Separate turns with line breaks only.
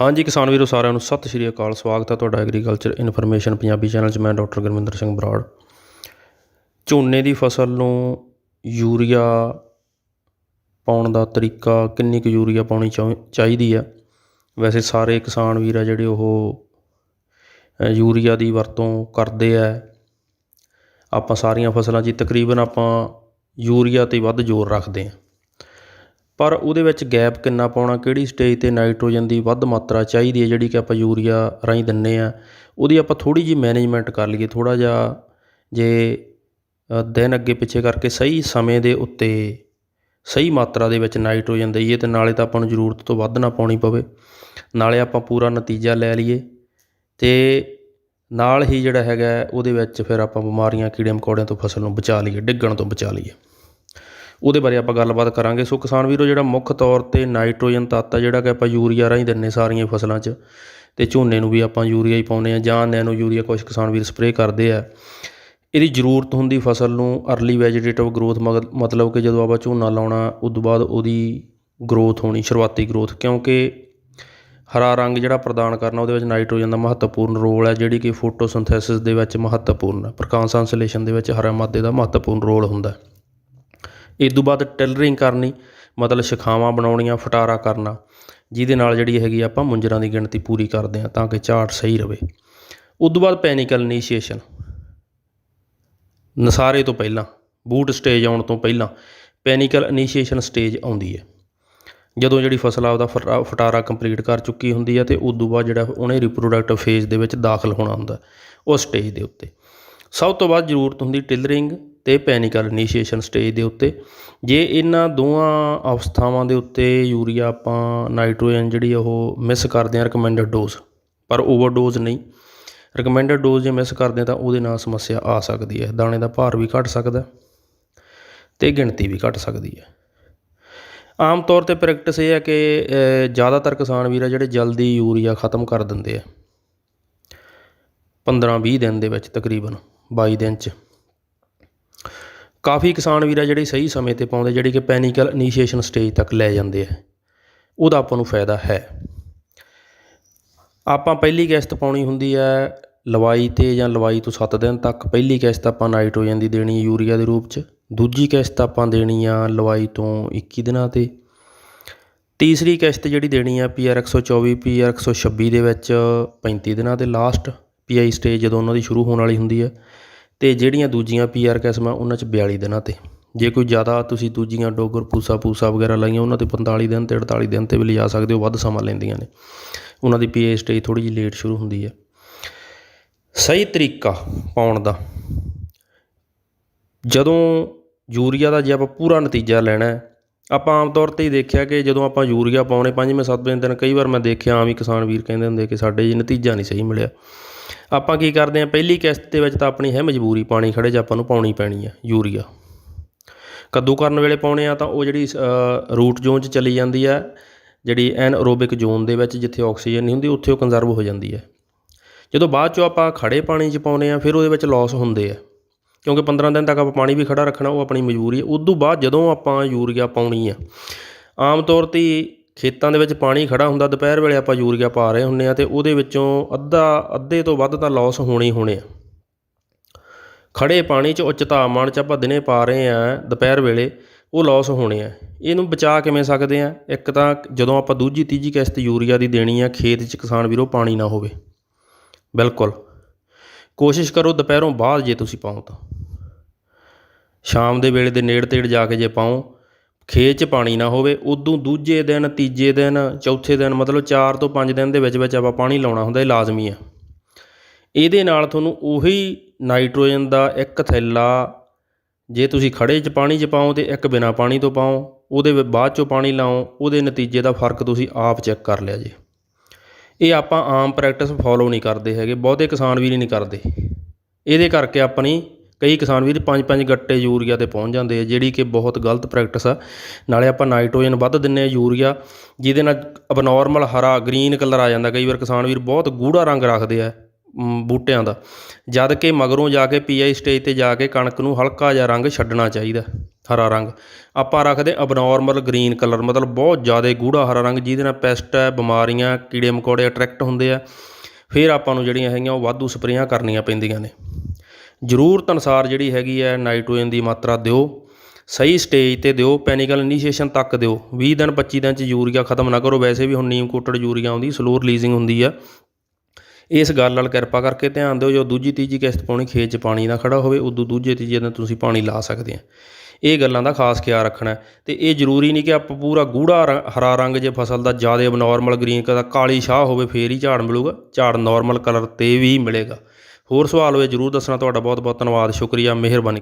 ਹਾਂਜੀ ਕਿਸਾਨ ਵੀਰੋ, ਸਾਰਿਆਂ ਨੂੰ ਸਤਿ ਸ਼੍ਰੀ ਅਕਾਲ। ਸਵਾਗਤ ਹੈ ਤੁਹਾਡਾ ਐਗਰੀਕਲਚਰ ਇਨਫੋਰਮੇਸ਼ਨ ਪੰਜਾਬੀ ਚੈਨਲ 'ਚ। ਮੈਂ ਡਾਕਟਰ ਗੁਰਮਿੰਦਰ ਸਿੰਘ ਬਰਾੜ। ਝੋਨੇ ਦੀ ਫਸਲ ਨੂੰ ਯੂਰੀਆ ਪਾਉਣ ਦਾ ਤਰੀਕਾ ਕਿੰਨੀ ਕੁ ਯੂਰੀਆ ਪਾਉਣੀ ਚਾਹੀ- ਚਾਹੀਦੀ ਆ ਵੈਸੇ ਸਾਰੇ ਕਿਸਾਨ ਵੀਰ ਆ ਜਿਹੜੇ ਉਹ ਯੂਰੀਆ ਦੀ ਵਰਤੋਂ ਕਰਦੇ ਆ। ਆਪਾਂ ਸਾਰੀਆਂ ਫਸਲਾਂ 'ਚ ਤਕਰੀਬਨ ਆਪਾਂ ਯੂਰੀਆ ਤੇ ਵੱਧ ਜ਼ੋਰ ਰੱਖਦੇ ਆ ਪਰ ਉਹਦੇ ਵਿੱਚ ਗੈਪ ਕਿੰਨਾ ਪਾਉਣਾ, ਕਿਹੜੀ ਸਟੇਜ ਤੇ ਨਾਈਟ੍ਰੋਜਨ ਦੀ ਵੱਧ ਮਾਤਰਾ ਚਾਹੀਦੀ ਹੈ ਜਿਹੜੀ ਕਿ ਆਪਾਂ ਯੂਰੀਆ ਰਾਹੀਂ ਦਿੰਨੇ ਆ, ਉਹਦੀ ਆਪਾਂ ਥੋੜੀ ਜਿਹੀ ਮੈਨੇਜਮੈਂਟ ਕਰ ਲਈਏ ਥੋੜਾ ਜਿਹਾ ਜੇ ਦਿਨ ਅੱਗੇ ਪਿੱਛੇ ਕਰਕੇ ਸਹੀ ਸਮੇਂ ਦੇ ਉੱਤੇ ਸਹੀ ਮਾਤਰਾ ਦੇ ਵਿੱਚ ਨਾਈਟ੍ਰੋਜਨ ਦਈਏ ਤੇ ਨਾਲੇ ਤਾਂ ਆਪਾਂ ਨੂੰ ਜ਼ਰੂਰਤ ਤੋਂ ਵੱਧ ਨਾ ਪਾਉਣੀ ਪਵੇ, ਨਾਲੇ ਆਪਾਂ ਪੂਰਾ ਨਤੀਜਾ ਲੈ ਲਈਏ ਤੇ ਨਾਲ ਹੀ ਜਿਹੜਾ ਹੈਗਾ ਉਹਦੇ ਵਿੱਚ ਫਿਰ ਆਪਾਂ ਬਿਮਾਰੀਆਂ ਕੀੜੇ ਮਕੌੜਿਆਂ ਤੋਂ ਫਸਲ ਨੂੰ ਬਚਾ ਲਈਏ, ਡਿੱਗਣ ਤੋਂ ਬਚਾ ਲਈਏ। ਉਹਦੇ ਬਾਰੇ ਆਪਾਂ ਗੱਲਬਾਤ ਕਰਾਂਗੇ। ਸੋ ਕਿਸਾਨ ਵੀਰੋ, ਜਿਹੜਾ ਮੁੱਖ ਤੌਰ ਤੇ ਨਾਈਟ੍ਰੋਜਨ ਤੱਤ ਆ, ਜਿਹੜਾ ਕਿ ਆਪਾਂ ਯੂਰੀਆ ਰਾਹੀਂ ਦਿੰਨੇ ਸਾਰੀਆਂ ਫਸਲਾਂ 'ਚ, ਤੇ ਝੋਨੇ ਨੂੰ ਵੀ ਆਪਾਂ ਯੂਰੀਆ ਹੀ ਪਾਉਂਦੇ ਆ, ਜਾਂ ਨੈਨੋ ਯੂਰੀਆ ਕੁਝ ਕਿਸਾਨ ਵੀਰ ਸਪਰੇਅ ਕਰਦੇ ਆ। ਇਹਦੀ ਜ਼ਰੂਰਤ ਹੁੰਦੀ ਫਸਲ ਨੂੰ ਅਰਲੀ ਵੈਜੀਟੇਟਿਵ ਗਰੋਥ ਮਤਲਬ ਕਿ ਜਦੋਂ ਆਪਾਂ ਝੋਨਾ ਲਾਉਣਾ ਉਸ ਤੋਂ ਬਾਅਦ ਉਹਦੀ ਗਰੋਥ ਹੋਣੀ, ਸ਼ੁਰੂਆਤੀ ਗਰੋਥ, ਕਿਉਂਕਿ ਹਰਾ ਰੰਗ ਜਿਹੜਾ ਪ੍ਰਦਾਨ ਕਰਨਾ, ਉਹਦੇ ਵਿੱਚ ਨਾਈਟ੍ਰੋਜਨ ਦਾ ਮਹੱਤਵਪੂਰਨ ਰੋਲ ਹੈ ਜਿਹੜੀ ਕਿ ਫੋਟੋਸਿੰਥੈਸਿਸ ਦੇ ਵਿੱਚ ਮਹੱਤਵਪੂਰਨ ਹੈ ਪ੍ਰਕਾਸ਼ ਸੰਸਲੇਸ਼ਨ ਦੇ ਵਿੱਚ ਹਰਾ ਮਾਦੇ ਦਾ ਮਹੱਤਵਪੂਰਨ ਰੋਲ ਹੁੰਦਾ। ਹੈ ਇਸ ਤੋਂ ਬਾਅਦ ਟਿਲਰਿੰਗ ਕਰਨੀ, ਮਤਲਬ ਸ਼ਖਾਵਾਂ ਬਣਾਉਣੀਆਂ, ਫਟਾਰਾ ਕਰਨਾ, ਜਿਹਦੇ ਨਾਲ ਜਿਹੜੀ ਹੈਗੀ ਆਪਾਂ ਮੁੰਜਰਾਂ ਦੀ ਗਿਣਤੀ ਪੂਰੀ ਕਰਦੇ ਹਾਂ ਤਾਂ ਕਿ ਝਾੜ ਸਹੀ ਰਵੇ। ਉਸ ਤੋਂ ਬਾਅਦ ਪੈਨਿਕਲ ਇਨੀਸ਼ੀਏਸ਼ਨ। ਨਸਾਰੇ ਤੋਂ ਪਹਿਲਾਂ, ਬੂਟ ਸਟੇਜ ਆਉਣ ਤੋਂ ਪਹਿਲਾਂ ਪੈਨਿਕਲ ਇਨੀਸ਼ੀਏਸ਼ਨ ਸਟੇਜ ਆਉਂਦੀ ਹੈ। ਜਦੋਂ ਜਿਹੜੀ ਫਸਲ ਆਪਦਾ ਫਟਾ- ਫਟਾਰਾ ਕੰਪਲੀਟ ਕਰ ਚੁੱਕੀ ਹੁੰਦੀ ਹੈ ਤੇ ਉਸ ਤੋਂ ਬਾਅਦ ਜਿਹੜਾ ਉਹਨੇ ਰਿਪਰੋਡਕਟਿਵ ਫੇਜ਼ ਦੇ ਵਿੱਚ ਦਾਖਲ ਹੋਣਾ ਹੁੰਦਾ, ਉਸ ਸਟੇਜ ਦੇ ਉੱਤੇ। ਸਭ ਤੋਂ ਵੱਧ ਜ਼ਰੂਰਤ ਹੁੰਦੀ ਟਿਲਰਿੰਗ ਤੇ ਪੈਨਿਕਲ ਇਨੀਸ਼ੀਏਸ਼ਨ ਸਟੇਜ ਦੇ ਉੱਤੇ। ਜੇ ਇਹਨਾਂ ਦੋਵਾਂ ਅਵਸਥਾਵਾਂ ਦੇ ਉੱਤੇ ਯੂਰੀਆ ਆਪਾਂ ਨਾਈਟ੍ਰੋਜਨ ਜਿਹੜੀ ਉਹ ਮਿਸ ਕਰਦੇ ਆ ਰეკਮੈਂਡਡ ਡੋਜ਼ ਪਰ ਓਵਰਡੋਜ਼ ਨਹੀਂ। ਰეკਮੈਂਡਡ ਡੋਜ਼ ਜੇ ਮਿਸ ਕਰਦੇ ਆ ਤਾਂ ਉਹਦੇ ਨਾਲ ਸਮੱਸਿਆ ਆ ਸਕਦੀ ਹੈ। ਦਾਣੇ ਦਾ ਭਾਰ ਵੀ ਘਟ ਸਕਦਾ ਤੇ ਗਿਣਤੀ ਵੀ ਘਟ ਸਕਦੀ ਹੈ। ਆਮ ਤੌਰ ਤੇ ਪ੍ਰੈਕਟਿਸ ਇਹ ਹੈ ਕਿ ਜ਼ਿਆਦਾਤਰ ਕਿਸਾਨ ਵੀਰ ਆ ਜਿਹੜੇ ਜਲਦੀ ਯੂਰੀਆ ਖਤਮ ਕਰ ਦਿੰਦੇ ਆ। 15 20 ਦਿਨ ਦੇ ਵਿੱਚ ਤਕਰੀਬਨ 22 ਦਿਨ ਚ। ਕਾਫੀ ਕਿਸਾਨ ਵੀਰ ਆ ਜਿਹੜੇ ਸਹੀ ਸਮੇਂ ਤੇ ਪਾਉਂਦੇ, ਜਿਹੜੀ ਕਿ ਪੈਨੀਕਲ ਇਨੀਸ਼ੀਏਸ਼ਨ ਸਟੇਜ ਤੱਕ ਲੈ ਜਾਂਦੇ ਆ। ਉਹਦਾ ਆਪਾਂ ਨੂੰ ਫਾਇਦਾ ਹੈ। ਆਪਾਂ ਪਹਿਲੀ ਕਿਸ਼ਤ ਪਾਉਣੀ ਹੁੰਦੀ ਹੈ ਲਵਾਈ ਤੇ ਜਾਂ ਲਵਾਈ ਤੋਂ 7 ਦਿਨ ਤੱਕ। ਪਹਿਲੀ ਕਿਸ਼ਤ ਆਪਾਂ ਨਾਈਟ੍ਰੋਜਨ ਦੀ ਦੇਣੀ ਹੈ ਯੂਰੀਆ ਦੇ ਰੂਪ 'ਚ। ਦੂਜੀ ਕਿਸ਼ਤ ਆਪਾਂ ਦੇਣੀ ਆ ਲਵਾਈ ਤੋਂ 21 ਦਿਨਾਂ ਤੇ। ਤੀਸਰੀ ਕਿਸ਼ਤ ਜਿਹੜੀ ਦੇਣੀ ਆ ਪੀਆਰ 124 ਪੀਆਰ 126 ਦੇ ਵਿੱਚ 35 ਦਿਨਾਂ ਤੇ ਲਾਸਟ। ਪੀਆਈ ਸਟੇਜ ਜਦੋਂ ਉਹਨਾਂ ਦੀ ਸ਼ੁਰੂ ਹੋਣ ਵਾਲੀ ਹੁੰਦੀ ਹੈ। ਤੇ ਜਿਹੜੀਆਂ ਦੂਜੀਆਂ ਪੀਆਰ ਕਿਸਮਾਂ ਉਹਨਾਂ 'ਚ 42 ਦਿਨਾਂ ਤੇ। ਜੇ ਕੋਈ ਜ਼ਿਆਦਾ ਤੁਸੀਂ ਦੂਜੀਆਂ ਡੋਗਰ ਪੂਸਾ ਪੂਸਾ ਵਗੈਰਾ ਲਾਈਆਂ, ਉਹਨਾਂ ਤੇ 45 ਦਿਨ ਤੇ 48 ਦਿਨ ਤੇ ਵੀ ਲਿਜਾ ਸਕਦੇ ਹੋ, ਵੱਧ ਸਮਾਂ ਲੈਂਦੀਆਂ ਨੇ। ਉਹਨਾਂ ਦੀ ਪੀਆਈ ਸਟੇਜ ਥੋੜੀ ਜਿਹੀ ਲੇਟ ਸ਼ੁਰੂ ਹੁੰਦੀ ਹੈ। ਸਹੀ ਤਰੀਕਾ ਪਾਉਣ ਦਾ। ਜਦੋਂ ਯੂਰੀਆ ਦਾ ਜੇ ਆਪਾਂ ਪੂਰਾ ਨਤੀਜਾ ਲੈਣਾ ਹੈ, ਆਪਾਂ ਆਮ ਤੌਰ ਤੇ ਹੀ ਦੇਖਿਆ ਕਿ ਜਦੋਂ ਆਪਾਂ ਯੂਰੀਆ ਪਾਉਣੇ, ਪੰਜਵੇਂ, ਸੱਤਵੇਂ ਦਿਨ ਕਈ ਵਾਰ ਮੈਂ ਦੇਖਿਆ, ਆਮ ਹੀ ਕਿਸਾਨ ਵੀਰ ਕਹਿੰਦੇ ਹੁੰਦੇ ਕਿ ਸਾਡੇ ਜੀ ਨਤੀਜਾ ਨਹੀਂ ਸਹੀ ਮਿਲਿਆ। ਆਪਾਂ ਕੀ ਕਰਦੇ ਹਾਂ, ਪਹਿਲੀ ਕਿਸ਼ਤ ਦੇ ਵਿੱਚ ਤਾਂ ਆਪਣੀ ਹੈ ਮਜਬੂਰੀ, ਪਾਣੀ ਖੜੇ 'ਚ ਆਪਾਂ ਨੂੰ ਪਾਉਣੀ ਪੈਣੀ ਆ, ਯੂਰੀਆ। ਕੱਦੂ ਕਰਨ ਵੇਲੇ ਪਾਉਣੇ ਆ ਤਾਂ ਉਹ ਜਿਹੜੀ ਰੂਟ ਜ਼ੋਨ 'ਚ ਚਲੀ ਜਾਂਦੀ ਆ, ਜਿਹੜੀ ਐਨ ਐਨਐਰੋਬਿਕ ਜ਼ੋਨ ਦੇ ਵਿੱਚ ਜਿੱਥੇ ਆਕਸੀਜਨ ਨਹੀਂ ਹੁੰਦੀ, ਉੱਥੇ ਉਹ ਕੰਜ਼ਰਵ ਹੋ ਜਾਂਦੀ ਹੈ ਜਦੋਂ ਬਾਅਦ ਚੋਂ ਆਪਾਂ ਖੜੇ ਪਾਣੀ 'ਚ ਪਾਉਨੇ ਆ, ਫਿਰ ਉਹਦੇ ਵਿੱਚ ਲਾਸ ਹੁੰਦੇ ਆ। ਕਿਉਂਕਿ 15 ਦਿਨ ਤੱਕ ਆਪਾਂ ਪਾਣੀ ਵੀ ਖੜਾ ਰੱਖਣਾ, ਉਹ ਆਪਣੀ ਮਜਬੂਰੀ ਹੈ ਉਦੋਂ ਬਾਅਦ ਜਦੋਂ ਆਪਾਂ ਯੂਰੀਆ ਪਾਉਣੀ ਆ, ਆਮ ਤੌਰ ਤੇ ਖੇਤਾਂ ਦੇ ਵਿੱਚ ਪਾਣੀ ਖੜਾ ਹੁੰਦਾ, ਦੁਪਹਿਰ ਵੇਲੇ ਆਪਾਂ ਯੂਰੀਆ ਪਾ ਰਹੇ ਹੁੰਨੇ ਆ ਤੇ ਉਹਦੇ ਵਿੱਚੋਂ ਅੱਧਾ, ਅੱਧੇ ਤੋਂ ਵੱਧ ਤਾਂ ਲਾਸ ਹੋਣੇ ਹੀ ਹੋਣੇ ਆ। ਖੜੇ ਪਾਣੀ 'ਚ ਉੱਚ ਤਾਪਮਾਨ 'ਚ ਆਪਾਂ ਦਿਨੇ ਪਾ ਰਹੇ ਆ ਦੁਪਹਿਰ ਵੇਲੇ, ਉਹ ਲਾਸ ਹੋਣੇ ਆ। ਇਹਨੂੰ ਬਚਾ ਕਿਵੇਂ ਸਕਦੇ ਆ ਇੱਕ ਤਾਂ ਜਦੋਂ ਆਪਾਂ ਦੂਜੀ, ਤੀਜੀ ਕਿਸ਼ਤ ਯੂਰੀਆ ਦੀ ਦੇਣੀ ਆ, ਖੇਤ 'ਚ ਕਿਸਾਨ ਵੀਰੋ ਪਾਣੀ ਨਾ ਹੋਵੇ। ਬਿਲਕੁਲ। ਕੋਸ਼ਿਸ਼ ਕਰੋ ਦੁਪਹਿਰੋਂ ਬਾਅਦ ਜੇ ਤੁਸੀਂ ਪਾਓ ਤਾਂ। ਸ਼ਾਮ ਦੇ ਵੇਲੇ ਦੇ ਨੇੜੇ ਤੇੜ ਜਾ ਕੇ ਜੇ ਪਾਓ ਖੇਤ 'ਚ ਪਾਣੀ ਨਾ ਹੋਵੇ, ਉਦੋਂ ਦੂਜੇ ਦਿਨ, ਤੀਜੇ ਦਿਨ, ਚੌਥੇ ਦਿਨ, ਮਤਲਬ 4 ਤੋਂ 5 ਦਿਨ ਦੇ ਵਿੱਚ ਵਿੱਚ ਆਪਾਂ ਪਾਣੀ ਲਾਉਣਾ ਹੁੰਦਾ ਇਹ ਲਾਜ਼ਮੀ ਆ। ਇਹਦੇ ਨਾਲ ਤੁਹਾਨੂੰ ਉਹੀ ਨਾਈਟ੍ਰੋਜਨ ਦਾ ਇੱਕ ਥੈਲਾ, ਜੇ ਤੁਸੀਂ ਖੜੇ 'ਚ ਪਾਣੀ 'ਚ ਪਾਓ ਤੇ ਇੱਕ ਬਿਨਾ ਪਾਣੀ ਤੋਂ ਪਾਓ, ਉਹਦੇ ਬਾਅਦ 'ਚੋਂ ਪਾਣੀ ਲਾਓ, ਉਹਦੇ ਨਤੀਜੇ ਦਾ ਫ਼ਰਕ ਤੁਸੀਂ ਆਪ ਚੈੱਕ ਕਰ ਲਿਆ ਜੇ। ਇਹ ਆਪਾਂ ਆਮ ਪ੍ਰੈਕਟਿਸ ਫੋਲੋ ਨਹੀਂ ਕਰਦੇ ਹੈਗੇ, ਬਹੁਤੇ ਕਿਸਾਨ ਵੀ ਨਹੀਂ ਕਰਦੇ। ਇਹਦੇ ਕਰਕੇ ਆਪਣੀ ਕਈ ਕਿਸਾਨ ਵੀਰ ਪੰਜ ਪੰਜ ਗੱਟੇ ਯੂਰੀਆ ਤੇ ਪਹੁੰਚ ਜਾਂਦੇ ਆ, ਜਿਹੜੀ ਕਿ ਬਹੁਤ ਗਲਤ ਪ੍ਰੈਕਟਿਸ ਆ। ਨਾਲੇ ਆਪਾਂ ਨਾਈਟ੍ਰੋਜਨ ਵੱਧ ਦਿੰਨੇ ਆ ਯੂਰੀਆ, ਜਿਹਦੇ ਨਾਲ ਅਬਨੋਰਮਲ ਹਰਾ ਗ੍ਰੀਨ ਕਲਰ ਆ ਜਾਂਦਾ। ਕਈ ਵਾਰ ਕਿਸਾਨ ਵੀਰ ਬਹੁਤ ਗੂੜਾ ਰੰਗ ਰੱਖਦੇ ਆ ਬੂਟਿਆਂ ਦਾ। ਜਦ ਕਿ ਮਗਰੋਂ ਜਾ ਕੇ ਪੀਆਈ ਸਟੇਜ ਤੇ ਜਾ ਕੇ ਕਣਕ ਨੂੰ ਹਲਕਾ ਜਿਹਾ ਰੰਗ ਛੱਡਣਾ ਚਾਹੀਦਾ, ਹਰਾ ਰੰਗ। ਆਪਾਂ ਰੱਖਦੇ ਅਬਨੋਰਮਲ ਗ੍ਰੀਨ ਕਲਰ ਮਤਲਬ ਬਹੁਤ ਜ਼ਿਆਦਾ ਗੂੜਾ ਹਰਾ ਰੰਗ, ਜਿਹਦੇ ਨਾਲ ਪੈਸਟ ਹੈ ਬਿਮਾਰੀਆਂ, ਕੀੜੇ ਮਕੌੜੇ ਅਟਰੈਕਟ ਹੁੰਦੇ ਆ। ਫਿਰ ਆਪਾਂ ਨੂੰ ਜਿਹੜੀਆਂ ਹੈਗੀਆਂ ਉਹ ਵਾਧੂ ਸਪਰੇਆਂ ਕਰਨੀਆਂ ਪੈਂਦੀਆਂ ਨੇ। ਜ਼ਰੂਰਤ ਅਨੁਸਾਰ ਜਿਹੜੀ ਹੈਗੀ ਹੈ ਨਾਈਟ੍ਰੋਜਨ ਦੀ ਮਾਤਰਾ ਦਿਓ, ਸਹੀ ਸਟੇਜ ਤੇ ਦਿਓ, ਪੈਨੀਕਲ ਇਨੀਸ਼ੀਏਸ਼ਨ ਤੱਕ ਦਿਓ। 20 ਦਿਨ 25 ਦਿਨ ਚ ਯੂਰੀਆ ਖਤਮ ਨਾ ਕਰੋ। ਵੈਸੇ ਵੀ ਹੁਣ ਨੀਮ ਕੋਟਡ ਯੂਰੀਆ ਆਉਂਦੀ ਸਲੋ ਰਿਲੀਜ਼ਿੰਗ ਹੁੰਦੀ ਆ। ਇਸ ਗੱਲ ਨਾਲ ਕਿਰਪਾ ਕਰਕੇ ਧਿਆਨ ਦਿਓ, ਜੋ ਦੂਜੀ ਤੀਜੀ ਕਿਸ਼ਤ ਪਾਉਣੀ, ਖੇਤ 'ਚ ਪਾਣੀ ਨਾ ਖੜਾ ਹੋਵੇ, ਉਦੋਂ ਦੂਜੇ ਤੀਜੇ ਦਿਨ ਤੁਸੀਂ ਪਾਣੀ ਲਾ ਸਕਦੇ ਆ। ਇਹ ਗੱਲਾਂ ਦਾ ਖਾਸ ਖਿਆਲ ਰੱਖਣਾ ਹੈ। ਤੇ ਇਹ ਜ਼ਰੂਰੀ ਨਹੀਂ ਕਿ ਆਪਾਂ ਪੂਰਾ ਗੂੜਾ ਰ- ਹਰਾ ਰੰਗ ਜੇ ਫਸਲ ਦਾ ਜ਼ਿਆਦਾ ਅਬਨੋਰਮਲ ਗ੍ਰੀਨ ਕਦਾ ਕਾਲੀ ਸ਼ਾਹ ਹੋਵੇ, ਫੇਰ ਹੀ ਝਾੜ ਮਿਲੂਗਾ। ਝਾੜ ਨਾਰਮਲ ਕਲਰ ਤੇ ਵੀ ਮਿਲੇਗਾ। ਹੋਰ ਸਵਾਲ ਹੋਏ ਜ਼ਰੂਰ ਦੱਸਣਾ ਤੁਹਾਡਾ। ਬਹੁਤ ਬਹੁਤ ਧੰਨਵਾਦ। ਸ਼ੁਕਰੀਆ। ਮਿਹਰਬਾਨੀ।